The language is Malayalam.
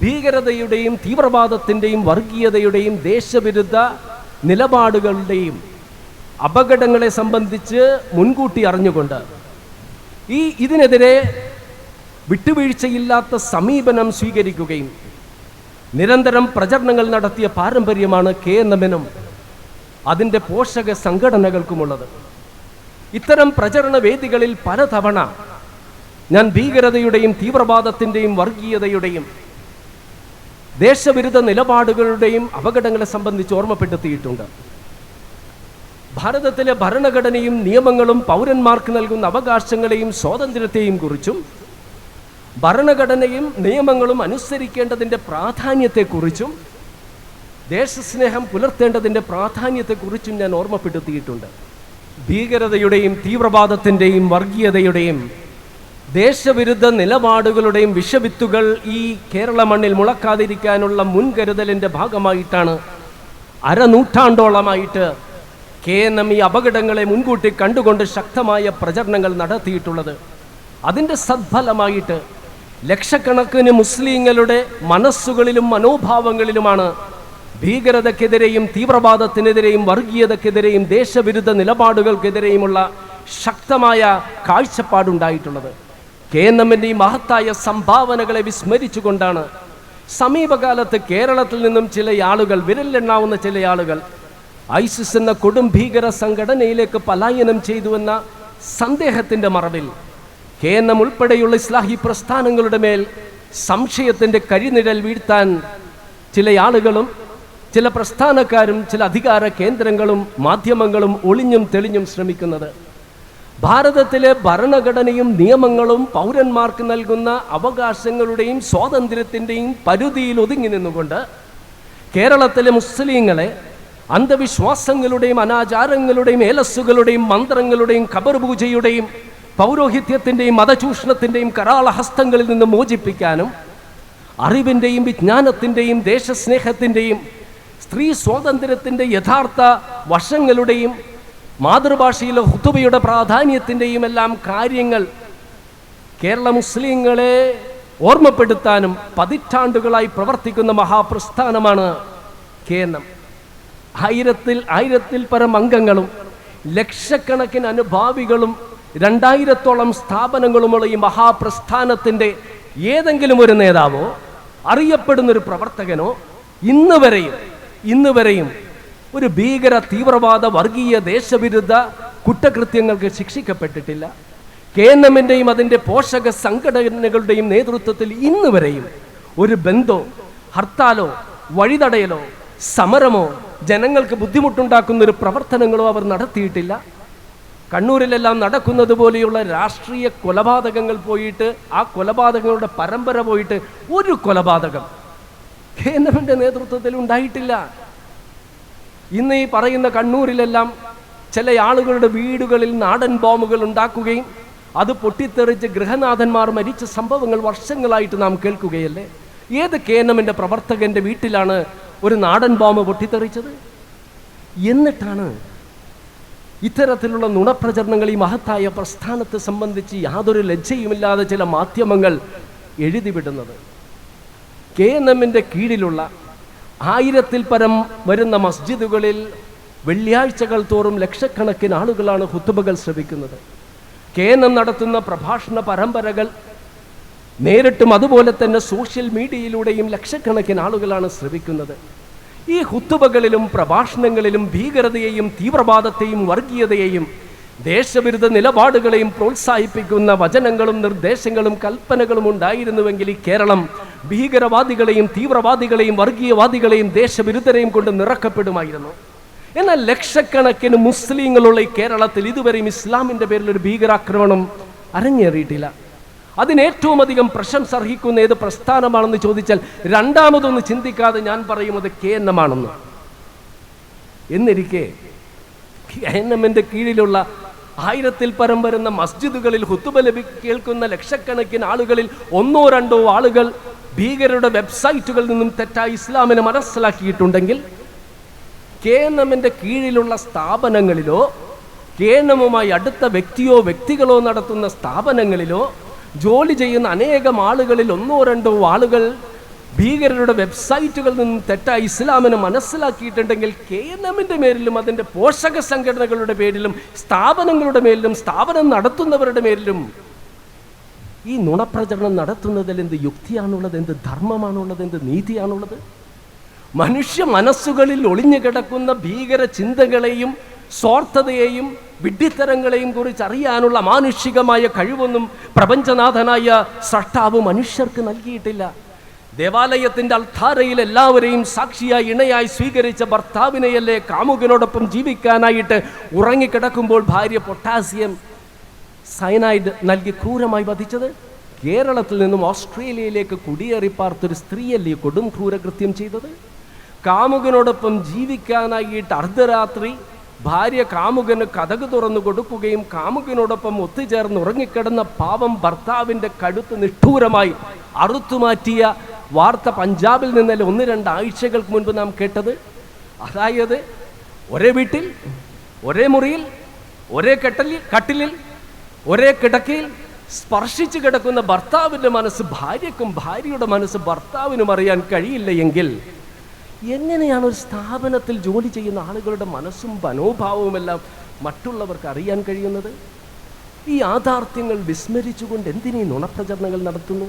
ഭീകരതയുടെയും തീവ്രവാദത്തിന്റെയും വർഗീയതയുടെയും ദേശവിരുദ്ധ നിലപാടുകളുടെയും അപകടങ്ങളെ സംബന്ധിച്ച് മുൻകൂട്ടി അറിഞ്ഞുകൊണ്ട് ഈ ഇതിനെതിരെ വിട്ടുവീഴ്ചയില്ലാത്ത സമീപനം സ്വീകരിക്കുകയും നിരന്തരം പ്രചരണങ്ങൾ നടത്തിയ പാരമ്പര്യമാണ് കെ എൻ എമ്മിനും അതിന്റെ പോഷക സംഘടനകൾക്കുമുള്ളത്. ഇത്തരം പ്രചരണ വേദികളിൽ പലതവണ ഞാൻ ഭീകരതയുടെയും തീവ്രവാദത്തിന്റെയും വർഗീയതയുടെയും ദേശവിരുദ്ധ നിലപാടുകളുടെയും അപകടങ്ങളെ സംബന്ധിച്ച് ഓർമ്മപ്പെടുത്തിയിട്ടുണ്ട്. ഭാരതത്തിലെ ഭരണഘടനയും നിയമങ്ങളും പൗരന്മാർക്ക് നൽകുന്ന അവകാശങ്ങളെയും സ്വാതന്ത്ര്യത്തെയും കുറിച്ചും ഭരണഘടനയും നിയമങ്ങളും അനുസരിക്കേണ്ടതിന്റെ പ്രാധാന്യത്തെക്കുറിച്ചും ദേശസ്നേഹം പുലർത്തേണ്ടതിന്റെ പ്രാധാന്യത്തെക്കുറിച്ചും ഞാൻ ഓർമ്മപ്പെടുത്തിയിട്ടുണ്ട്. ഭീകരതയുടെയും തീവ്രവാദത്തിന്റെയും വർഗീയതയുടെയും ദേശവിരുദ്ധ നിലപാടുകളുടെയും വിഷവിത്തുകൾ ഈ കേരള മണ്ണിൽ മുളക്കാതിരിക്കാനുള്ള മുൻകരുതലിന്റെ ഭാഗമായിട്ടാണ് അരനൂറ്റാണ്ടോളമായിട്ട് കെ എൻ എം ഈ അപകടങ്ങളെ മുൻകൂട്ടി കണ്ടുകൊണ്ട് ശക്തമായ പ്രചരണങ്ങൾ നടത്തിയിട്ടുള്ളത്. അതിന്റെ സദ്ഫലമായിട്ട് ലക്ഷക്കണക്കിന് മുസ്ലിങ്ങളുടെ മനസ്സുകളിലും മനോഭാവങ്ങളിലുമാണ് ഭീകരതക്കെതിരെയും തീവ്രവാദത്തിനെതിരെയും വർഗീയതക്കെതിരെയും ദേശവിരുദ്ധ നിലപാടുകൾക്കെതിരെയുമുള്ള ശക്തമായ കാഴ്ചപ്പാടുണ്ടായിട്ടുള്ളത്. കെ എൻ എമ്മിന്റെ ഈ മഹത്തായ സംഭാവനകളെ വിസ്മരിച്ചുകൊണ്ടാണ് സമീപകാലത്ത് കേരളത്തിൽ നിന്നും ചില ആളുകൾ വിരലിലെണ്ണാവുന്ന ചില ആളുകൾ ഐസിസ് എന്ന കൊടും ഭീകര സംഘടനയിലേക്ക് പലായനം ചെയ്തുവെന്ന സന്ദേഹത്തിന്റെ മറവിൽ കെ എൻ എം ഉൾപ്പെടെയുള്ള ഇസ്ലാഹി പ്രസ്ഥാനങ്ങളുടെ മേൽ സംശയത്തിന്റെ കഴിനിഴൽ വീഴ്ത്താൻ ചില ആളുകളും ചില പ്രസ്ഥാനക്കാരും ചില അധികാര കേന്ദ്രങ്ങളും മാധ്യമങ്ങളും ഒളിഞ്ഞും തെളിഞ്ഞും ശ്രമിക്കുന്നത്. ഭാരതത്തിലെ ഭരണഘടനയും നിയമങ്ങളും പൗരന്മാർക്ക് നൽകുന്ന അവകാശങ്ങളുടെയും സ്വാതന്ത്ര്യത്തിന്റെയും പരിധിയിൽ ഒതുങ്ങി നിന്നുകൊണ്ട് കേരളത്തിലെ മുസ്ലിങ്ങളെ അന്ധവിശ്വാസങ്ങളുടെയും അനാചാരങ്ങളുടെയും ഏലസ്സുകളുടെയും മന്ത്രങ്ങളുടെയും ഖബർ പൂജയുടെയും പൗരോഹിത്യത്തിന്റെയും മതചൂഷണത്തിന്റെയും കരാളഹസ്തങ്ങളിൽ നിന്ന് മോചിപ്പിക്കാനും അറിവിന്റെയും വിജ്ഞാനത്തിന്റെയും ദേശസ്നേഹത്തിന്റെയും സ്ത്രീ സ്വാതന്ത്ര്യത്തിന്റെ യഥാർത്ഥ വശങ്ങളുടെയും മാതൃഭാഷയിലെ ഹുത്തുബയുടെ പ്രാധാന്യത്തിന്റെയും എല്ലാം കാര്യങ്ങൾ കേരള മുസ്ലിങ്ങളെ ഓർമ്മപ്പെടുത്താനും പതിറ്റാണ്ടുകളായി പ്രവർത്തിക്കുന്ന മഹാപ്രസ്ഥാനമാണ് കെ ആയിരത്തിൽ ആയിരത്തിൽ പരം അംഗങ്ങളും ലക്ഷക്കണക്കിന് അനുഭാവികളും രണ്ടായിരത്തോളം സ്ഥാപനങ്ങളുമുള്ള ഈ മഹാപ്രസ്ഥാനത്തിന്റെ ഏതെങ്കിലും ഒരു നേതാവോ അറിയപ്പെടുന്നൊരു പ്രവർത്തകനോ ഇന്ന് വരെയും ഇന്ന് വരെയും ഒരു ഭീകര തീവ്രവാദ വർഗീയ ദേശവിരുദ്ധ കുറ്റകൃത്യങ്ങൾക്ക് ശിക്ഷിക്കപ്പെട്ടിട്ടില്ല. കെ എൻ എമ്മിന്റെയും അതിന്റെ പോഷക സംഘടനകളുടെയും നേതൃത്വത്തിൽ ഇന്ന് വരെയും ഒരു ബന്ധോ ഹർത്താലോ വഴിതടയലോ സമരമോ ജനങ്ങൾക്ക് ബുദ്ധിമുട്ടുണ്ടാക്കുന്ന ഒരു പ്രവർത്തനങ്ങളോ അവർ നടത്തിയിട്ടില്ല. കണ്ണൂരിലെല്ലാം നടക്കുന്നത് പോലെയുള്ള രാഷ്ട്രീയ കൊലപാതകങ്ങൾ പോയിട്ട് ആ കൊലപാതകങ്ങളുടെ പരമ്പര പോയിട്ട് ഒരു കൊലപാതകം കെ എൻ എമ്മിന്റെ നേതൃത്വത്തിൽ ഉണ്ടായിട്ടില്ല. ഇന്ന് ഈ പറയുന്ന കണ്ണൂരിലെല്ലാം ചില ആളുകളുടെ വീടുകളിൽ നാടൻ ബോംബുകൾ ഉണ്ടാക്കുകയും അത് പൊട്ടിത്തെറിച്ച് ഗൃഹനാഥന്മാർ മരിച്ച സംഭവങ്ങൾ വർഷങ്ങളായിട്ട് നാം കേൾക്കുകയല്ലേ? ഏത് കെ എൻ എമ്മിന്റെ പ്രവർത്തകന്റെ വീട്ടിലാണ് ഒരു നാടൻ ബോംബ് പൊട്ടിത്തെറിച്ചത്? എന്നിട്ടാണ് ഇത്തരത്തിലുള്ള നുണപ്രചരണങ്ങൾ ഈ മഹത്തായ പ്രസ്ഥാനത്തെ സംബന്ധിച്ച് യാതൊരു ലജ്ജയുമില്ലാതെ ചില മാധ്യമങ്ങൾ എഴുതിവിടുന്നത്. കെ എൻ എമ്മിന്റെ കീഴിലുള്ള ആയിരത്തിൽ പരം വരുന്ന മസ്ജിദുകളിൽ വെള്ളിയാഴ്ചകൾ തോറും ലക്ഷക്കണക്കിന് ആളുകളാണ് ഹുത്തുബകൾ ശ്രവിക്കുന്നത് കേനം നടത്തുന്ന പ്രഭാഷണ പരമ്പരകൾ നേരിട്ടും അതുപോലെ തന്നെ സോഷ്യൽ മീഡിയയിലൂടെയും ലക്ഷക്കണക്കിന് ആളുകളാണ് ശ്രവിക്കുന്നത് ഈ ഹുത്തുബകളിലും പ്രഭാഷണങ്ങളിലും ഭീകരതയെയും തീവ്രവാദത്തെയും വർഗീയതയെയും ദേശവിരുദ്ധ നിലപാടുകളെയും പ്രോത്സാഹിപ്പിക്കുന്ന വചനങ്ങളും നിർദ്ദേശങ്ങളും കൽപ്പനകളും ഉണ്ടായിരുന്നുവെങ്കിൽ ഈ കേരളം ഭീകരവാദികളെയും തീവ്രവാദികളെയും വർഗീയവാദികളെയും ദേശവിരുദ്ധരെയും കൊണ്ട് നിറക്കപ്പെടുമായിരുന്നു. എന്നാൽ ലക്ഷക്കണക്കിന് മുസ്ലിങ്ങളുള്ള ഈ കേരളത്തിൽ ഇതുവരെയും ഇസ്ലാമിന്റെ പേരിൽ ഒരു ഭീകരാക്രമണം അരങ്ങേറിയിട്ടില്ല. അതിനേറ്റവും അധികം പ്രശംസ അർഹിക്കുന്ന ഏത് പ്രസ്ഥാനമാണെന്ന് ചോദിച്ചാൽ രണ്ടാമതൊന്ന് ചിന്തിക്കാതെ ഞാൻ പറയുന്നത് കെ എൻ എം ആണെന്ന്. എന്നിരിക്കെ കെ എൻ എമ്മിന്റെ കീഴിലുള്ള ആയിരത്തിൽ പരം വരുന്ന മസ്ജിദുകളിൽ ഹുത്തുബ ലഭി കേൾക്കുന്ന ലക്ഷക്കണക്കിന് ആളുകളിൽ ഒന്നോ രണ്ടോ ആളുകൾ ഭീകരരുടെ വെബ്സൈറ്റുകളിൽ നിന്നും തെറ്റായി ഇസ്ലാമിനെ മനസ്സിലാക്കിയിട്ടുണ്ടെങ്കിൽ കെ എൻ എമ്മിന്റെ കീഴിലുള്ള സ്ഥാപനങ്ങളിലോ കെ എൻ എമ്മുമായി അടുത്ത വ്യക്തിയോ വ്യക്തികളോ നടത്തുന്ന സ്ഥാപനങ്ങളിലോ ജോലി ചെയ്യുന്ന അനേകം ആളുകളിൽ ഒന്നോ രണ്ടോ ആളുകൾ ഭീകരരുടെ വെബ്സൈറ്റുകളിൽ നിന്നും തെറ്റായി ഇസ്ലാമിനെ മനസ്സിലാക്കിയിട്ടുണ്ടെങ്കിൽ കെ എൻ എമ്മിന്റെ മേലിലും അതിന്റെ പോഷക സംഘടനകളുടെ പേരിലും സ്ഥാപനങ്ങളുടെ മേലിലും സ്ഥാപനം നടത്തുന്നവരുടെ മേലിലും ഈ നുണപ്രചരണം നടത്തുന്നതിൽ എന്ത് യുക്തിയാണുള്ളത് എന്ത് ധർമ്മമാണുള്ളത് എന്ത് നീതിയാണുള്ളത്? മനുഷ്യ മനസ്സുകളിൽ ഒളിഞ്ഞു കിടക്കുന്ന ഭീകര ചിന്തകളെയും സ്വാർത്ഥതയെയും വിഡ്ഢിത്തരങ്ങളെയും കുറിച്ച് അറിയാനുള്ള മാനുഷികമായ കഴിവൊന്നും പ്രപഞ്ചനാഥനായ സൃഷ്ടാവ് മനുഷ്യർക്ക് നൽകിയിട്ടില്ല. ദേവാലയത്തിന്റെ അൾത്താരയിൽ എല്ലാവരെയും സാക്ഷിയായി ഇണയായി സ്വീകരിച്ച ഭർത്താവിനെയല്ലേ കാമുകനോടൊപ്പം ജീവിക്കാനായിട്ട് ഉറങ്ങിക്കിടക്കുമ്പോൾ ഭാര്യ പൊട്ടാസ്യം സയനൈഡ് നൽകി ക്രൂരമായി വധിച്ചത്. കേരളത്തിൽ നിന്നും ഓസ്ട്രേലിയയിലേക്ക് കുടിയേറി പാർത്തൊരു സ്ത്രീയല്ലേ കൊടും ക്രൂരകൃത്യം ചെയ്തത്? കാമുകനോടൊപ്പം ജീവിക്കാനായിട്ട് അർദ്ധരാത്രി ഭാര്യ കാമുകന് കഥക് തുറന്നു കൊടുക്കുകയും കാമുകനോടൊപ്പം ഒത്തുചേർന്ന് ഉറങ്ങിക്കിടന്ന പാവം ഭർത്താവിന്റെ കടുത്ത് നിഷ്ഠൂരമായി അറുത്തുമാറ്റിയ വാർത്ത പഞ്ചാബിൽ നിന്നല്ല ഒന്ന് രണ്ട് ആഴ്ചകൾക്ക് മുൻപ് നാം കേട്ടത്? അതായത് ഒരേ വീട്ടിൽ ഒരേ മുറിയിൽ ഒരേ കെട്ടലിൽ കട്ടിലിൽ ഒരേ കിടക്കയിൽ സ്പർശിച്ചു കിടക്കുന്ന ഭർത്താവിന്റെ മനസ്സ് ഭാര്യക്കും ഭാര്യയുടെ മനസ്സ് ഭർത്താവിനും അറിയാൻ കഴിയില്ല എങ്കിൽ എങ്ങനെയാണ് ഒരു സ്ഥാപനത്തിൽ ജോലി ചെയ്യുന്ന ആളുകളുടെ മനസ്സും മനോഭാവവുമെല്ലാം മറ്റുള്ളവർക്ക് അറിയാൻ കഴിയുന്നത്? ഈ യാഥാർത്ഥ്യങ്ങൾ വിസ്മരിച്ചുകൊണ്ട് എന്തിനീ നുണപ്രചരണങ്ങൾ നടത്തുന്നു?